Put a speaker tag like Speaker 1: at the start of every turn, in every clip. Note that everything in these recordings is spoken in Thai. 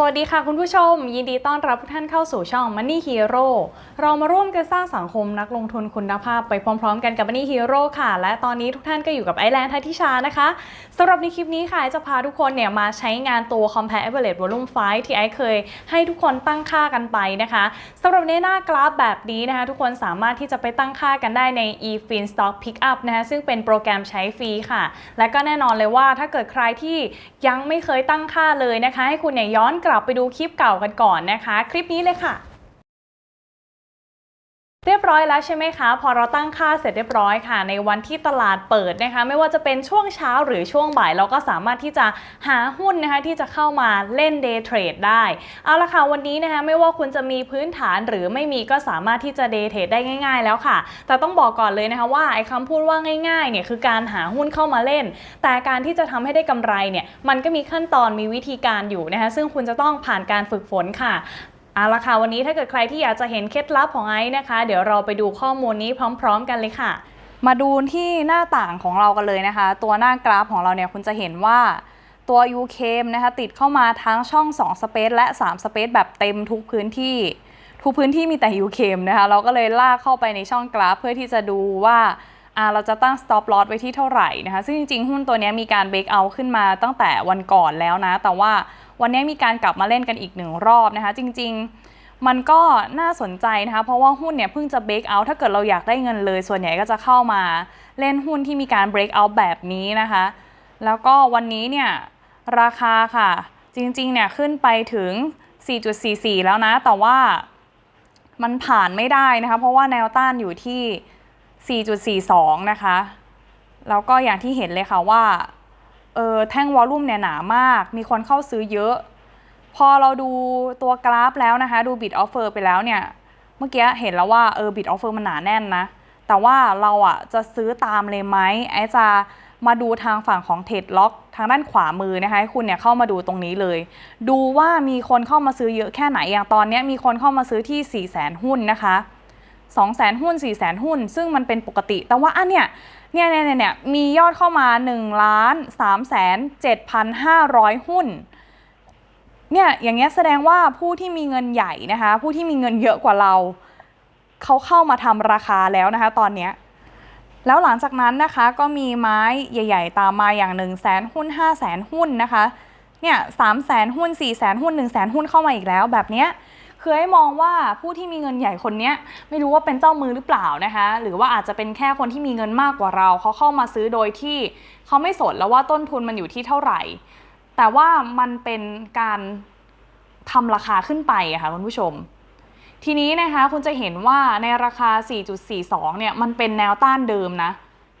Speaker 1: สวัสดีค่ะคุณผู้ชม ยินดีต้อนรับทุกท่านเข้าสู่ช่อง Money Hero เรามาร่วมกันสร้างสังคมนักลงทุนคุณภาพไปพร้อมๆ กันกับ Money Hero ค่ะ และตอนนี้ทุกท่านก็อยู่กับไอแลนด์ทัติชานะคะสำหรับในคลิปนี้ค่ะจะพาทุกคนเนี่ยมาใช้งานตัว Compare Average Volume 5 ที่ไอเคย ให้ทุกคนตั้งค่ากันไปนะคะสำหรับในหน้ากราฟแบบนี้นะคะ ทุกคนสามารถที่จะไปตั้งค่ากันได้ใน eFin Stock Pickup นะคะซึ่งเป็นโปรแกรมใช้ฟรีค่ะ และก็แน่นอนเลยว่าถ้าเกิดใครที่ยังไม่เคยตั้งค่าเลยนะคะ ให้คุณเนี่ยย้อนกลับไปดูคลิปเก่ากันก่อนนะคะ คลิปนี้เลยค่ะ เรียบร้อยแล้วใช่ไหมคะ พอเราตั้งค่าเสร็จเรียบร้อยค่ะ ในวันที่ตลาดเปิดนะคะ ไม่ว่าจะเป็นช่วงเช้าหรือช่วงบ่าย เราก็สามารถที่จะหาหุ้นนะคะที่จะเข้ามาเล่น day trade ได้ เอาละค่ะ วันนี้นะคะไม่ว่าคุณจะมีพื้นฐานหรือไม่มีก็สามารถที่จะ day trade ได้ง่ายๆ แล้วค่ะ แต่ต้องบอกก่อนเลยนะคะว่าไอ้คำพูดว่าง่ายๆเนี่ยคือการหาหุ้นเข้ามาเล่น แต่การที่จะทำให้ได้กำไรเนี่ยมันก็มีขั้นตอนมีวิธีการอยู่นะคะซึ่งคุณจะต้องผ่านการฝึกฝนค่ะ เอาละค่ะวันนี้ถ้าเกิดใครที่อยากจะเห็นเคล็ดลับของไอซ์นะคะ เดี๋ยวเราไปดูข้อมูลนี้พร้อม ๆ กันเลยค่ะ มาดูที่หน้าต่างของเรากันเลยนะคะ ตัวหน้ากราฟของเราเนี่ยคุณจะเห็นว่าตัว u k นะคะติดเข้ามาทั้งช่อง 2 Space และ 3 Space แบบเต็มทุกพื้นที่ ทุกพื้นที่มีแต่ u k นะคะเราก็เลยลากเข้าไปในช่องกราฟเพื่อที่จะดูว่าเราจะตั้ง stop loss ไว้ที่เท่าไหร่นะคะ ซึ่งจริงๆ หุ้นตัวนี้มีการ break out ขึ้นมาตั้งแต่วันก่อนแล้วนะ แต่ว่า วันนี้มีการกลับมาเล่นกันอีกหนึ่งรอบนะคะ จริง ๆ มันก็น่าสนใจนะคะ เพราะว่าหุ้นเนี่ยเพิ่งจะ break out ถ้าเกิดเราอยากได้เงินเลย ส่วนใหญ่ก็จะเข้ามาเล่นหุ้นที่มีการ break out แบบนี้นะคะ แล้วก็วันนี้เนี่ยราคาค่ะ จริง ๆ เนี่ยขึ้นไปถึง 4.44 แล้วนะ แต่ว่ามันผ่านไม่ได้นะคะ เพราะว่าแนวต้านอยู่ที่ 4.42 นะคะ แล้วก็อย่างที่เห็นเลยค่ะว่า ออแท่งวอลลุ่มเนี่ยหนามาก มีคนเข้าซื้อเยอะ พอเราดูตัวกราฟแล้วนะคะ ดูบิดออฟเฟอร์ไปแล้วเนี่ย เมื่อกี้เห็นแล้วว่าเออบิดออฟเฟอร์มันหนาแน่นนะ แต่ว่าเราอะจะซื้อตามเลยไหมไอจะมาดูทางฝั่งของเทรดล็อกทางด้านขวามือนะคะให้คุณเนี่ยเข้ามาดูตรงนี้เลย ดูว่ามีคนเข้ามาซื้อเยอะแค่ไหนอย่างตอนนี้มีคนเข้ามาซื้อที่ 4 0 0 0 0 0 หุ้นนะคะ2 0 0 0 0 0 หุ้น 4 0 0 0 0 หุ้น ซึ่งมันเป็นปกติ แต่ว่าอันเนี้ย เนี่ยเนี่ยเนี่ยมียอดเข้ามา1ล้าน3แสน7,500หุ้นเนี่ยอย่างเงี้ยแสดงว่าผู้ที่มีเงินใหญ่นะคะผู้ที่มีเงินเยอะกว่าเรา เขาเข้ามาทำราคาแล้วนะคะตอนเนี้ยแล้วหลังจากนั้นนะคะก็มีไม้ใหญ่ๆ ตามมาอย่าง 1 0 0 0 0แสนหุ้น5 0 0แสนหุ้นนะคะเนี่ยสามแสนหุ้น4 0 0แสนหุ้น1 0 0 0 0แสนหุ้นเข้ามาอีกแล้วแบบเนี้ย คือให้มองว่าผู้ที่มีเงินใหญ่คนนี้ไม่รู้ว่าเป็นเจ้ามือหรือเปล่านะคะ หรือว่าอาจจะเป็นแค่คนที่มีเงินมากกว่าเราเขาเข้ามาซื้อโดยที่เขาไม่สนแล้วว่าต้นทุนมันอยู่ที่เท่าไหร่ แต่ว่ามันเป็นการทำราคาขึ้นไปะค่ะคุณผู้ชม ทีนี้นะคะคุณจะเห็นว่าในราคา 4.42 เนี่ยมันเป็นแนวต้านเดิมนะ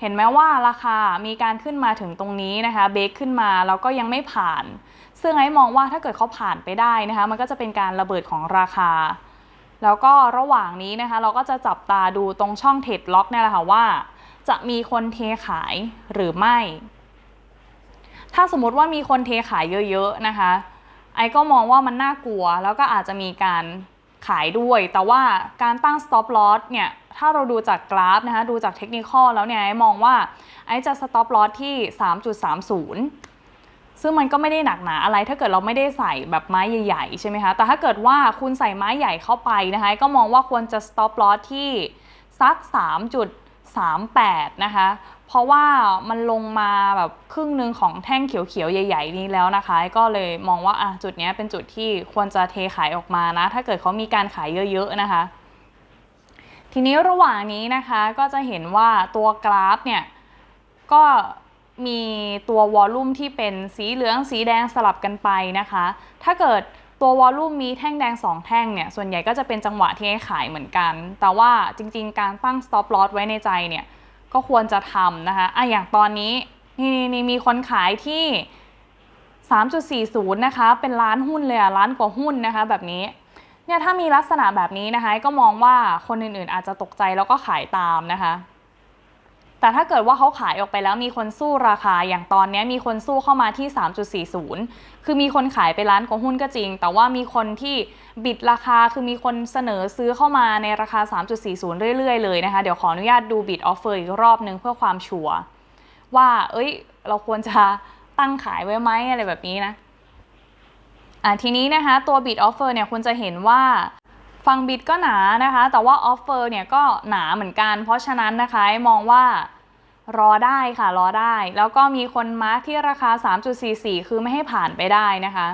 Speaker 1: เห็นไหมว่าราคามีการขึ้นมาถึงตรงนี้นะคะ เบรกขึ้นมาแล้วก็ยังไม่ผ่าน ซึ่งไอ้มองว่าถ้าเกิดเขาผ่านไปได้นะคะ มันก็จะเป็นการระเบิดของราคา แล้วก็ระหว่างนี้นะคะ เราก็จะจับตาดูตรงช่องเทรดล็อกเนี่ยแหละค่ะว่า จะมีคนเทขายหรือไม่ ถ้าสมมติว่ามีคนเทขายเยอะๆนะคะ ไอ้ก็มองว่ามันน่ากลัว แล้วก็อาจจะมีการขายด้วย แต่ว่าการตั้ง stop loss เนี่ย ถ้าเราดูจากกราฟนะคะ ดูจากเทคนิคแล้วเนี่ย ไอ้มองว่าไอ้จะ stop loss ที่ 3.30 ซึ่งมันก็ไม่ได้หนักหนาอะไรถ้าเกิดเราไม่ได้ใส่แบบไม้ใหญ่ๆใช่ไหมคะ แต่ถ้าเกิดว่าคุณใส่ไม้ใหญ่เข้าไปนะคะ ก็มองว่าควรจะ stop loss ที่สัก 3.38 นะคะ เพราะว่ามันลงมาแบบครึ่งหนึ่งของแท่งเขียวๆ ใหญ่ ๆ นี้แล้วนะคะ ก็เลยมองว่าอะจุดนี้เป็นจุดที่ควรจะเทขายออกมานะ ถ้าเกิดเขามีการขายเยอะๆ นะคะ ทีนี้ระหว่างนี้นะคะก็จะเห็นว่าตัวกราฟเนี่ยก็ มีตัววอลลุ่มที่เป็นสีเหลืองสีแดงสลับกันไปนะคะ ถ้าเกิดตัววอลลุ่มมีแท่งแดง 2 แท่งเนี่ย ส่วนใหญ่ก็จะเป็นจังหวะที่ให้ขายเหมือนกัน แต่ว่าจริง ๆ การตั้ง stop loss ไว้ในใจเนี่ย ก็ควรจะทำนะคะอะอย่างตอนนี้นี่นี่นี่มีคนขายที่ 3.40 นะคะ เป็นล้านหุ้นเลยอะล้านกว่าหุ้นนะคะ แบบนี้ เนี่ยถ้ามีลักษณะแบบนี้นะคะ ก็มองว่าคนอื่นๆ อาจจะตกใจแล้วก็ขายตามนะคะ แต่ถ้าเกิดว่าเขาขายออกไปแล้วมีคนสู้ราคาอย่างตอนนี้มีคนสู้เข้ามาที่ 3.40 คือมีคนขายไปล้านกว่าหุ้นก็จริง แต่ว่ามีคนที่บิดราคาคือมีคนเสนอซื้อเข้ามาในราคา 3.40 เรื่อยๆ เลยนะคะ เดี๋ยวขออนุญาตดูบิดออฟเฟอร์อีกรอบนึงเพื่อความชัวร์ว่า เอ้ย เราควรจะตั้งขายไว้ไหมอะไรแบบนี้นะอะทีนี้นะคะตัว bid offer เนี่ยคุณจะเห็นว่าฝั่ง bid ก็หนานะคะ แต่ว่า offer เนี่ยก็หนาเหมือนกัน เพราะฉะนั้นนะคะมองว่า รอได้ค่ะรอได้ แล้วก็มีคนมาร์กที่ราคา 3.44 คือไม่ให้ผ่านไปได้นะคะ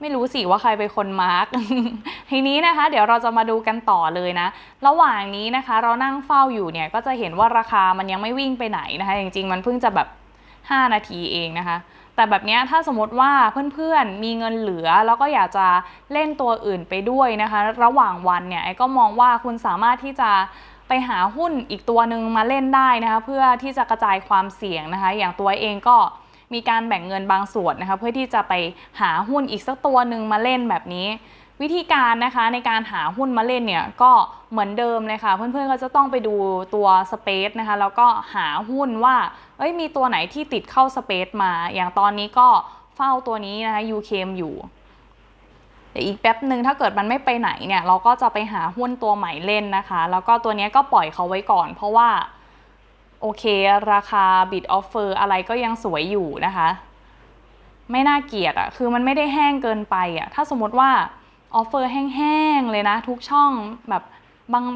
Speaker 1: ไม่รู้สิว่าใครเป็นคนมาร์กทีนี้นะคะ เดี๋ยวเราจะมาดูกันต่อเลยนะ ระหว่างนี้นะคะ เรานั่งเฝ้าอยู่เนี่ยก็จะเห็นว่าราคามันยังไม่วิ่งไปไหนนะคะ จริงๆ มันเพิ่งจะแบบ 5 นาทีเองนะคะแต่แบบนี้ถ้าสมมติว่าเพื่อนๆมีเงินเหลือ แล้วก็อยากจะเล่นตัวอื่นไปด้วยนะคะ ระหว่างวันเนี่ยไอ้ก็มองว่าคุณสามารถที่จะ ไปหาหุ้นอีกตัวหนึ่งมาเล่นได้นะคะเพื่อที่จะกระจายความเสี่ยงนะคะอย่างตัวเองก็มีการแบ่งเงินบางส่วนนะคะเพื่อที่จะไปหาหุ้นอีกสักตัวหนึ่งมาเล่นแบบนี้ วิธีการนะคะในการหาหุ้นมาเล่นเนี่ยก็เหมือนเดิมเลยค่ะเพื่อนๆก็จะต้องไปดูตัวสเปซนะคะแล้วก็หาหุ้นว่าเอ้ยมีตัวไหนที่ติดเข้าสเปซมา อย่างตอนนี้ก็เฝ้าตัวนี้นะคะยูเคมอยู่ เดี๋ยวอีกแป๊บหนึ่งถ้าเกิดมันไม่ไปไหนเนี่ยเราก็จะไปหาหุ้นตัวใหม่เล่นนะคะ แล้วก็ตัวนี้ก็ปล่อยเขาไว้ก่อน เพราะว่าโอเคราคา bid offer อร์อะไรก็ยังสวยอยู่นะคะ ไม่น่าเกลียดอะคือมันไม่ได้แห้งเกินไปอะถ้าสมมติว่าออฟเฟอร์แห้งๆเลยนะ ทุกช่องแบบ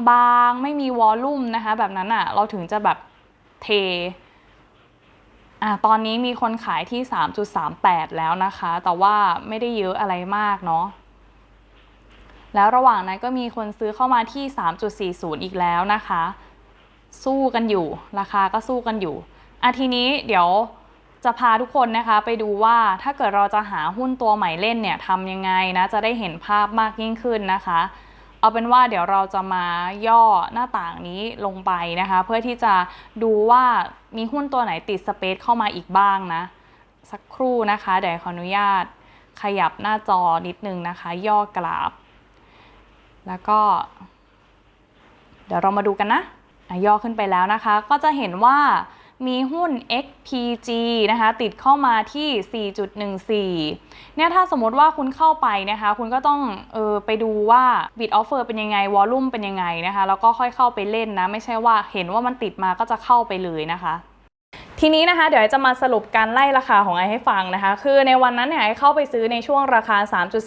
Speaker 1: บางๆ ไม่มีวอลลุ่มนะคะ แบบนั้นอะเราถึงจะแบบเทอะตอนนี้มีคนขายที่ 3.38 แล้วนะคะ แต่ว่าไม่ได้เยอะอะไรมากเนาะ แล้วระหว่างนั้นก็มีคนซื้อเข้ามาที่ 3.40 อีกแล้วนะคะ สู้กันอยู่ ราคาก็สู้กันอยู่อะทีนี้เดี๋ยวจะพาทุกคนนะคะไปดูว่าถ้าเกิดเราจะหาหุ้นตัวใหม่เล่นเนี่ยทำยังไงนะจะได้เห็นภาพมากยิ่งขึ้นนะคะ เอาเป็นว่าเดี๋ยวเราจะมาย่อหน้าต่างนี้ลงไปนะคะ เพื่อที่จะดูว่ามีหุ้นตัวไหนติดสเปซเข้ามาอีกบ้างนะ สักครู่นะคะเดี๋ยวขออนุญาตขยับหน้าจอนิดนึงนะคะ ย่อกราฟ แล้วก็ เดี๋ยวเรามาดูกันนะย่อขึ้นไปแล้วนะคะ ก็จะเห็นว่ามีหุ้น XPG นะคะ ติดเข้ามาที่ 4.14 เนี่ยถ้าสมมติว่าคุณเข้าไปนะคะ คุณก็ต้องเออไปดูว่า bid offer เป็นยังไง volume เป็นยังไงนะคะ แล้วก็ค่อยเข้าไปเล่นนะ ไม่ใช่ว่าเห็นว่ามันติดมาก็จะเข้าไปเลยนะคะ ทีนี้นะคะเดี๋ยวจะมาสรุปการไล่ราคาของไอให้ฟังนะคะ คือในวันนั้นเนี่ยไอเข้าไปซื้อในช่วงราคา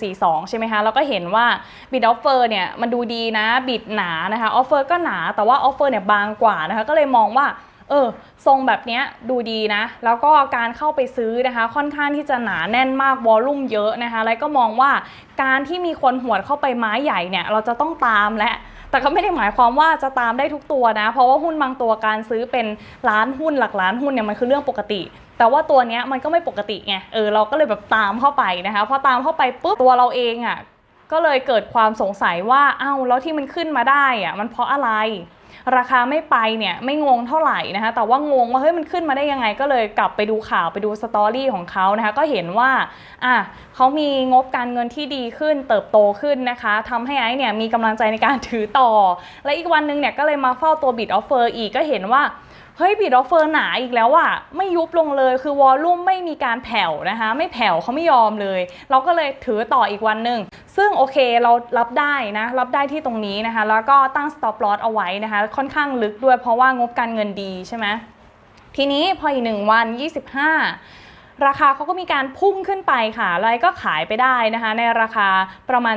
Speaker 1: 3.42 ใช่ไหมคะแล้วก็เห็นว่า bid offer เนี่ยมันดูดีนะ bid หนานะคะ offer ก็หนาแต่ว่า offer เนี่ยบางกว่านะคะก็เลยมองว่าเออทรงแบบเนี้ยดูดีนะ แล้วก็การเข้าไปซื้อนะคะ ค่อนข้างที่จะหนาแน่นมากวอลลุ่มเยอะนะคะ แล้วก็มองว่าการที่มีคนหวดเข้าไปไม้ใหญ่เนี่ย เราจะต้องตามและ แต่ก็ไม่ได้หมายความว่าจะตามได้ทุกตัวนะ เพราะว่าหุ้นบางตัวการซื้อเป็นล้านหุ้นหลักล้านหุ้นเนี่ยมันคือเรื่องปกติ แต่ว่าตัวเนี้ยมันก็ไม่ปกติไงเออเราก็เลยแบบตามเข้าไปนะคะพอตามเข้าไปปุ๊บตัวเราเองอะ่ะก็เลยเกิดความสงสัยว่าอ้าวแล้วที่มันขึ้นมาได้อะ่ะมันเพราะอะไร ราคาไม่ไปเนี่ยไม่งงเท่าไหร่นะคะแต่ว่างงว่าเฮ้ยมันขึ้นมาได้ยังไงก็เลยกลับไปดูข่าวไปดูสตอรี่ของเขานะคะก็เห็นว่าอะเขามีงบการเงินที่ดีขึ้นเติบโตขึ้นนะคะทำให้ไอ้เนี่ยมีกำลังใจในการถือต่อ และอีกวันหนึงเนี่ยก็เลยมาเฝ้าตัวบิดออฟเฟอร์อีกก็เห็นว่า เฮ้ยบิดออฟเฟอร์หนาอีกแล้วอะไม่ยุบลงเลยคือวอลลุ่มไม่มีการแผ่วนะคะ ไม่แผ่วเขาไม่ยอมเลย เราก็เลยถือต่ออีกวันหนึ่งซึ่งโอเคเรารับได้นะรับได้ที่ตรงนี้นะคะ แล้วก็ตั้ง stop loss เอาไว้นะคะ ค่อนข้างลึกด้วยเพราะว่างบการเงินดีใช่ไหมทีนี้พออีกหนึ่งวัน 25ราคาเขาก็มีการพุ่งขึ้นไปค่ะแล้วไอ้ก็ขายไปได้นะคะ ในราคาประมาณ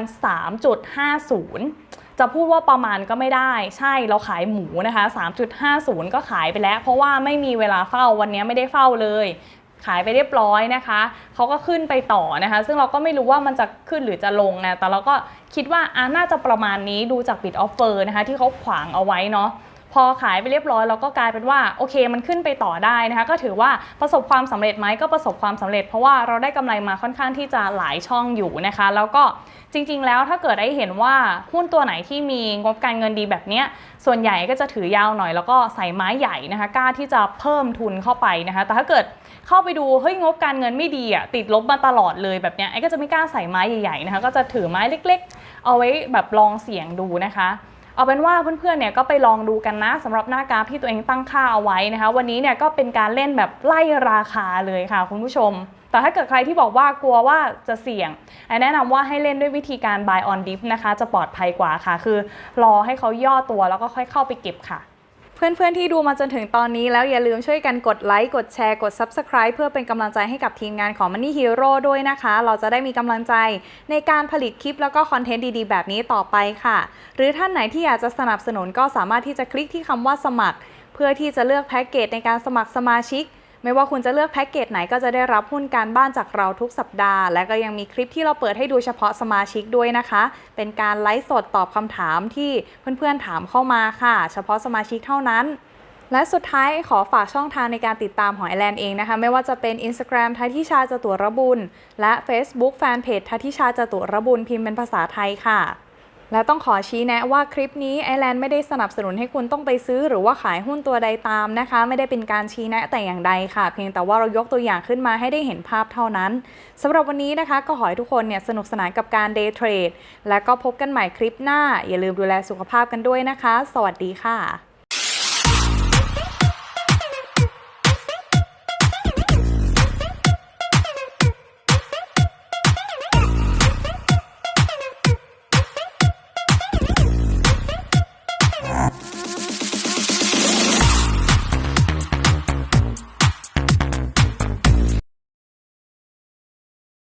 Speaker 1: 3.50 จะพูดว่าประมาณก็ไม่ได้ใช่เราขายหมูนะคะ 3.50 ก็ขายไปแล้ว เพราะว่าไม่มีเวลาเฝ้าวันนี้ไม่ได้เฝ้าเลย ขายไปเรียบร้อยนะคะเขาก็ขึ้นไปต่อนะคะ ซึ่งเราก็ไม่รู้ว่ามันจะขึ้นหรือจะลงนะแต่เราก็คิดว่าอ่าน่าจะประมาณนี้ดูจากปิดออฟเฟอร์นะคะ ที่เขาขวางเอาไว้เนาะ พอขายไปเรียบร้อยเราก็กลายเป็นว่าโอเคมันขึ้นไปต่อได้นะคะก็ถือว่าประสบความสำเร็จไหมก็ประสบความสำเร็จ เพราะว่าเราได้กำไรมาค่อนข้างที่จะหลายช่องอยู่นะคะ แล้วก็จริง ๆ แล้วถ้าเกิดได้เห็นว่าหุ้นตัวไหนที่มีงบการเงินดีแบบนี้ส่วนใหญ่ก็จะถือยาวหน่อยแล้วก็ใส่ไม้ใหญ่นะคะกล้าที่จะเพิ่มทุนเข้าไปนะคะแต่ถ้าเกิดเข้าไปดูเฮ้ยงบการเงินไม่ดีอะติดลบมาตลอดเลยแบบเนี้ยไอ้ก็จะไม่กล้าใส่ไม้ใหญ่ๆนะคะก็จะถือไม้เล็ก ๆ เอาไว้แบบลองเสี่ยงดูนะคะ เอาเป็นว่าเพื่อนๆเนี่ยก็ไปลองดูกันนะสำหรับหน้ากราฟที่ตัวเองตั้งค่าเอาไว้นะคะ วันนี้เนี่ยก็เป็นการเล่นแบบไล่ราคาเลยค่ะคุณผู้ชม แต่ถ้าเกิดใครที่บอกว่ากลัวว่าจะเสี่ยงแนะนำว่าให้เล่นด้วยวิธีการ buy on dip นะคะ จะปลอดภัยกว่าค่ะ คือรอให้เขาย่อตัวแล้วก็ค่อยเข้าไปเก็บค่ะ เพื่อนๆที่ดูมาจนถึงตอนนี้แล้วอย่าลืมช่วยกันกดไลค์กดแชร์กด Subscribe เพื่อเป็นกำลังใจให้กับทีมงานของ Money Hero ด้วยนะคะ เราจะได้มีกำลังใจในการผลิตคลิปแล้วก็คอนเทนต์ดีๆ แบบนี้ต่อไปค่ะ หรือท่านไหนที่อยากจะสนับสนุนก็สามารถที่จะคลิกที่คำว่าสมัคร เพื่อที่จะเลือกแพ็กเกจในการสมัครสมาชิก ไม่ว่าคุณจะเลือกแพ็กเกจไหนก็จะได้รับหุ้นการบ้านจากเราทุกสัปดาห์ และก็ยังมีคลิปที่เราเปิดให้ดูเฉพาะสมาชิกด้วยนะคะ เป็นการไลฟ์สดตอบคำถามที่เพื่อนๆถามเข้ามาค่ะ เฉพาะสมาชิกเท่านั้นและสุดท้ายขอฝากช่องทางในการติดตามหอยแลนด์เองนะคะ ไม่ว่าจะเป็น Instagram ทัทิชาจตุรบุญ และ Facebook Fanpage ทัทิชาจตุรบุญพิมพ์เป็นภาษาไทยค่ะ และต้องขอชี้แนะว่าคลิปนี้ไอแลนด์ไม่ได้สนับสนุนให้คุณต้องไปซื้อหรือว่าขายหุ้นตัวใดตามนะคะ ไม่ได้เป็นการชี้แนะแต่อย่างใดค่ะ เพียงแต่ว่าเรายกตัวอย่างขึ้นมาให้ได้เห็นภาพเท่านั้นสำหรับวันนี้นะคะ ก็ขอให้ทุกคนเนี่ยสนุกสนานกับการเดย์เทรดและก็พบกันใหม่คลิปหน้า อย่าลืมดูแลสุขภาพกันด้วยนะคะ สวัสดีค่ะ